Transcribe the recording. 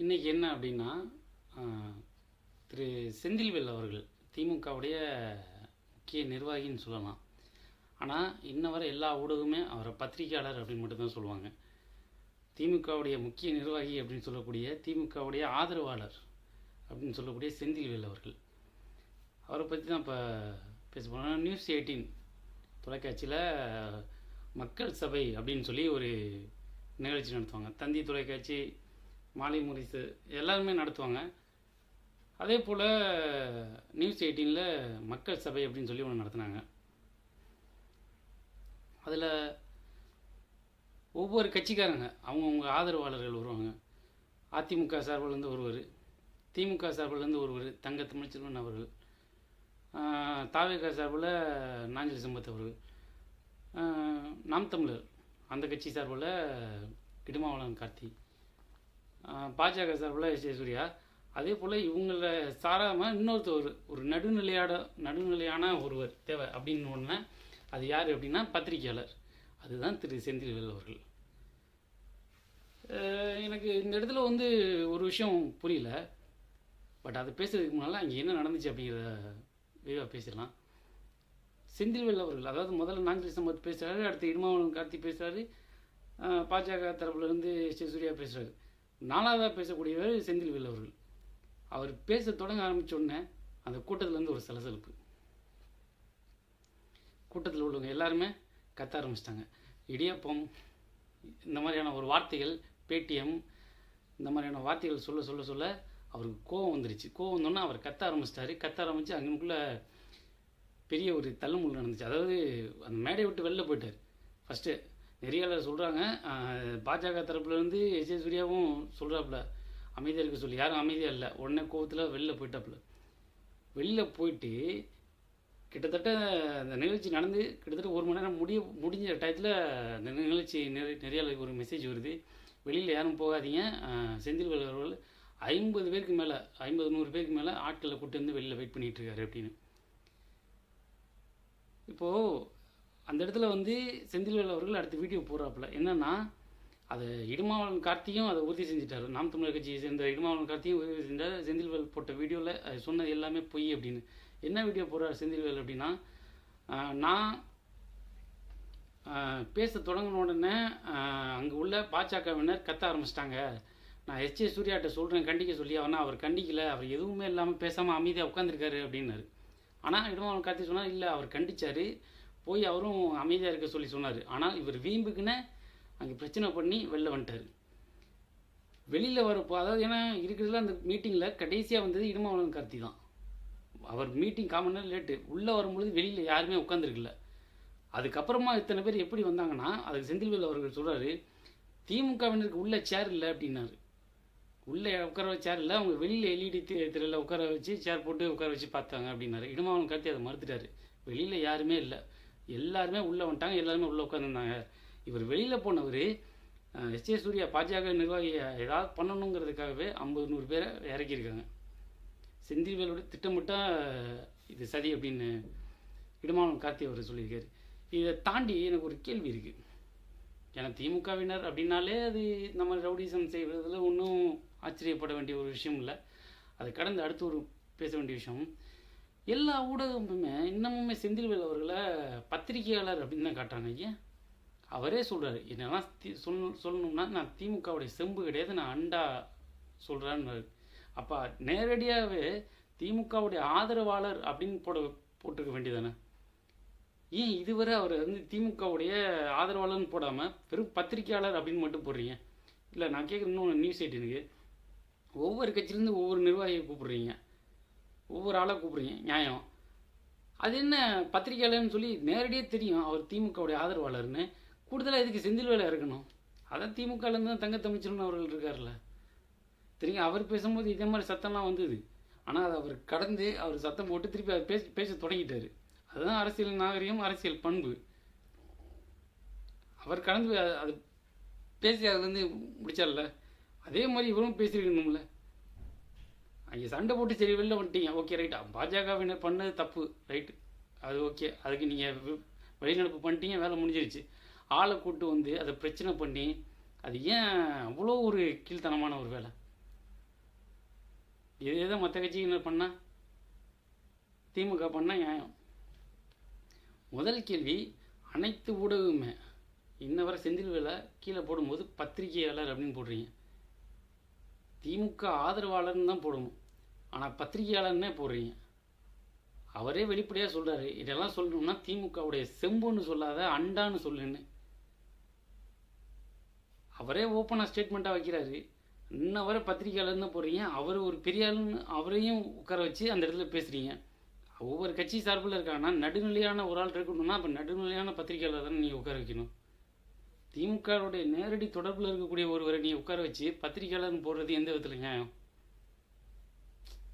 இன்றைக்கி என்ன அப்படின்னா திரு செந்தில்வேல் அவர்கள் திமுகவுடைய முக்கிய நிர்வாகின்னு சொல்லலாம். ஆனால் இன்ன வரை எல்லா ஊடகமே அவரை பத்திரிகையாளர் அப்படின்னு மட்டும்தான் சொல்லுவாங்க. திமுகவுடைய முக்கிய நிர்வாகி அப்படின்னு சொல்லக்கூடிய திமுகவுடைய ஆதரவாளர் அப்படின்னு சொல்லக்கூடிய செந்தில்வேல் அவர்கள். அவரை பற்றி தான் இப்போ பேச போனால் நியூஸ் எயிட்டீன் தொலைக்காட்சியில் மக்கள் சபை அப்படின்னு சொல்லி ஒரு நிகழ்ச்சி நடத்துவாங்க. தந்தி தொலைக்காட்சி மாலை முரிசு எல்லாருமே நடத்துவாங்க. அதே போல் நியூஸ் எயிட்டீனில் மக்கள் சபை அப்படின்னு சொல்லி ஒன்று நடத்துனாங்க. அதில் ஒவ்வொரு கட்சிக்காரங்க அவங்கவுங்க ஆதரவாளர்கள் வருவாங்க. அதிமுக சார்பிலேருந்து ஒருவர் திமுக சார்பிலேருந்து ஒருவர் தங்க தமிழ்ச்செல்வன் அவர்கள் தாவேக தாவேகா சார்பில் நாஞ்சல் சம்பத் அவர்கள் நாம் தமிழர் அந்த கட்சி சார்பில் இடுமாவளம் கார்த்தி பாஜக சார்பில் எஸ் ஜெயசூர்யா அதே போல் இவங்கள சாராமல் இன்னொருத்தர் ஒரு நடுநிலையாட நடுநிலையான ஒருவர் தேவை அப்படின்னு ஒன்று அது யார் அப்படின்னா பத்திரிகையாளர். அதுதான் திரு செந்தில்வேல் அவர்கள். எனக்கு இந்த இடத்துல வந்து ஒரு விஷயம் புரியல. பட் அதை பேசுறதுக்கு முன்னால் அங்கே என்ன நடந்துச்சு அப்படிங்கிறத விரிவாக பேசிடலாம். செந்தில்வேல் அவர்கள் அதாவது முதல்ல நாஞ்சலி சம்பத் பேசுகிறாரு அடுத்து இடுமாவளம் கார்த்தி பேசுகிறாரு பாஜக தரப்புலேருந்து சூர்யா பேசுகிறாரு நாலாவதாக பேசக்கூடியவர் செந்தில்வேல் அவர்கள். அவர் பேச தொடங்க ஆரம்பித்தோடனே உடனே அந்த கூட்டத்துலேருந்து ஒரு சலசலப்பு. கூட்டத்தில் உள்ளவங்க எல்லாருமே கத்த ஆரம்பிச்சிட்டாங்க. இடியப்பம் இந்த மாதிரியான ஒரு வார்த்தைகள் பேடிஎம் இந்த மாதிரியான வார்த்தைகள் சொல்ல சொல்ல சொல்ல அவருக்கு கோவம் வந்துருச்சு. கோவம் வந்தோன்னே அவர் கத்த ஆரம்பிச்சிட்டாரு. கத்த ஆரம்பித்து அங்கனுக்குள்ளே பெரிய ஒரு தள்ளுமுள்ள நடந்துச்சு. அதாவது அந்த மேடை விட்டு வெளில போயிட்டார். ஃபஸ்ட்டு நெறியாளர் சொல்கிறாங்க பாஜக தரப்புலேருந்து எஸ் ஏ சூர்யாவும் சொல்கிறாப்புல அமைதியாக இருக்க சொல்லி. யாரும் அமைதியாக இல்லை. உடனே கோவத்தில் வெளில போயிட்டாப்புல. வெளில போயிட்டு கிட்டத்தட்ட அந்த நிகழ்ச்சி நடந்து கிட்டத்தட்ட ஒரு மணி நேரம் முடிய முடிஞ்ச டயத்தில் அந்த நிகழ்ச்சி நிறைய நெறியாளருக்கு ஒரு மெசேஜ் வருது. வெளியில் யாரும் போகாதீங்க. செந்தில் வல்லவர்கள் அவர்கள் ஐம்பது பேருக்கு மேலே ஐம்பது நூறு பேருக்கு மேலே ஆட்களை கூட்டு வந்து வெளியில் வெயிட் பண்ணிகிட்ருக்காரு அப்படின்னு. இப்போது அந்த இடத்துல வந்து செந்தில்வேல் அவர்கள் அடுத்த வீடியோ போடுறாப்புல. என்னன்னா அதை இடுமாவளன் கார்த்தியும் அதை உறுதி செஞ்சுட்டாரு. நாம் தமிழர் கட்சியை சேர்ந்த இடுமாவளன் கார்த்தியும் உறுதி செஞ்சார் செந்தில்வேல் போட்ட வீடியோவில் அது சொன்னது எல்லாமே பொய் அப்படின்னு. என்ன வீடியோ போடுறாரு செந்தில்வேல் அப்படின்னா நான் பேச தொடங்கின உடனே அங்கே உள்ள பாஜகவினர் கத்த ஆரம்பிச்சிட்டாங்க. நான் எஸ் ஏ சூர்யாட்ட சொல்கிறேன் கண்டிக்க சொல்லி ஆனால் அவர் கண்டிக்கல. அவர் எதுவுமே இல்லாமல் பேசாமல் அமைதியாக உட்காந்துருக்காரு அப்படின்னாரு. ஆனால் இடமாவன் கார்த்தி சொன்னார் இல்லை அவர் கண்டித்தார் போய் அவரும் அமைதியாக இருக்க சொல்லி சொன்னார். ஆனால் இவர் வீம்புக்குன்னு அங்கே பிரச்சனை பண்ணி வெளில வந்துட்டார். வெளியில் வரப்போ அதாவது ஏன்னா இருக்கிறதுல அந்த மீட்டிங்கில் கடைசியாக வந்தது இடுமாவளன் கார்த்தி தான். அவர் மீட்டிங் காமன் நேரம் லேட்டு உள்ளே வரும்பொழுது வெளியில் யாருமே உட்காந்துருக்கல அதுக்கப்புறமா இத்தனை பேர் எப்படி வந்தாங்கன்னா அதுக்கு செந்தில்வேல் அவர்கள் சொல்கிறாரு திமுகவினருக்கு உள்ள சேர் இல்லை அப்படின்னாரு. உள்ளே உட்கார சேர் இல்லை அவங்க வெளியில் எல்இடி திரையில் உட்கார வச்சு சேர் போட்டு உட்கார வச்சு பார்த்தாங்க அப்படின்னாரு. இடுமாவன் கார்த்தி அதை மறுத்துட்டாரு. வெளியில் யாருமே இல்லை. எல்லாருமே உள்ளே வந்துட்டாங்க எல்லாருமே உள்ளே உட்காந்துருந்தாங்க இவர் வெளியில் போனவர் எஸ் ஏ சூர்யா பாஜக நிர்வாகியை ஏதாவது பண்ணணுங்கிறதுக்காகவே ஐம்பது நூறு பேரை இறக்கியிருக்காங்க. செந்தில்வேலோட திட்டமிட்டால் இது சதி அப்படின்னு இடுமானம் கார்த்தி அவர் சொல்லியிருக்காரு. இதை தாண்டி எனக்கு ஒரு கேள்வி இருக்குது ஏன்னா திமுகவினர் அப்படின்னாலே அது நம்ம ரவுடிசம் செய்வதில் ஒன்றும் ஆச்சரியப்பட வேண்டிய ஒரு விஷயம் இல்லை. அது கடந்து அடுத்து ஒரு பேச வேண்டிய விஷயம். எல்லா ஊடகமுமே இன்னமுமே செந்தில்வேல் அவர்களை பத்திரிகையாளர் அப்படின்னு தான் காட்டுறாங்க ஏன் அவரே சொல்கிறாரு என்னெல்லாம் தி- சொல் சொல்லணும்னா நான் திமுகவுடைய செம்பு கிடையாது நான் அண்டா சொல்கிறேன்னு அப்போ நேரடியாகவே திமுகவுடைய ஆதரவாளர் அப்படின்னு போட போட்டிருக்க வேண்டியதானே ஏன் இதுவரை அவர் வந்து திமுகவுடைய ஆதரவாளர்னு போடாமல் வெறும் பத்திரிக்கையாளர் அப்படின்னு மட்டும் போடுறீங்க? இல்லை நான் கேட்குற இன்னொன்று நியூஸ் எயிட்டினுக்கு ஒவ்வொரு கட்சியிலேருந்து ஒவ்வொரு நிர்வாகியை கூப்பிடுறீங்க. ஒவ்வொரு ஆளாக கூப்பிடுறீங்க நியாயம். அது என்ன பத்திரிக்கையாளர்னு சொல்லி நேரடியாக தெரியும் அவர் திமுகவுடைய ஆதரவாளர்னு. கூடுதலாக இதுக்கு செந்தில் வேலை இருக்கணும் அதான் திமுகலேருந்து தான் தங்க தமிழ்ச்செல்வன் அவர்கள் இருக்கார்ல தெரியுங்க அவர் பேசும்போது இதே மாதிரி சத்தம்லாம் வந்தது. ஆனால் அதை அவர் கடந்து அவர் சத்தம் போட்டு திருப்பி அவர் பேச பேச தொடங்கிட்டார். அதுதான் அரசியல் நாகரிகம் அரசியல் பண்பு. அவர் கடந்து அது பேசி அதுலேருந்து முடிச்சார்ல. அதே மாதிரி இவரும் பேசியிருக்கணும்ல. அங்கே சண்டை போட்டு சரி வெளில வந்துட்டீங்க. ஓகே ரைட்டா பாஜகவினர் பண்ணது தப்பு ரைட்டு அது ஓகே அதுக்கு நீங்கள் வெளிநடப்பு பண்ணிட்டீங்க வேலை முடிஞ்சிருச்சு. ஆளை கூட்டு வந்து அதை பிரச்சனை பண்ணி அது ஏன் அவ்வளோ ஒரு கீழ்த்தனமான ஒரு வேலை? இதே தான் மற்ற கட்சியினர் பண்ணால் திமுக பண்ணால் நியாயம். முதல் கேள்வி அனைத்து ஊடகமுமே இன்ன வரை செந்தில் வேலை கீழே போடும்போது பத்திரிகையாளர் அப்படின்னு போடுறீங்க. திமுக ஆதரவாளர்னு தான் போடணும். ஆனால் பத்திரிகையாளர்னே போடுறீங்க அவரே வெளிப்படையாக சொல்கிறாரு இதெல்லாம் சொல்லணும்னா திமுகவுடைய செம்புன்னு சொல்லாத அண்டான்னு சொல்லுன்னு. அவரே ஓப்பனாக ஸ்டேட்மெண்ட்டாக வைக்கிறாரு. இன்ன வரை பத்திரிகையாளர்னு தான் போடுறீங்க அவர் ஒரு பெரிய ஆளுன்னு அவரையும் உட்கார வச்சு அந்த இடத்துல பேசுகிறீங்க ஒவ்வொரு கட்சி சார்பில் இருக்காங்கன்னா நடுநிலையான ஒரு ஆள் இருக்கணும்னா அப்போ நடுநிலையான பத்திரிகையாளர் தானே நீங்கள் உட்கார வைக்கணும். திமுகவுடைய நேரடி தொடர்பில் இருக்கக்கூடிய ஒருவரை நீ உட்கார வச்சு பத்திரிகையாளர்னு போடுறது எந்த விதத்தில் நியாயம்?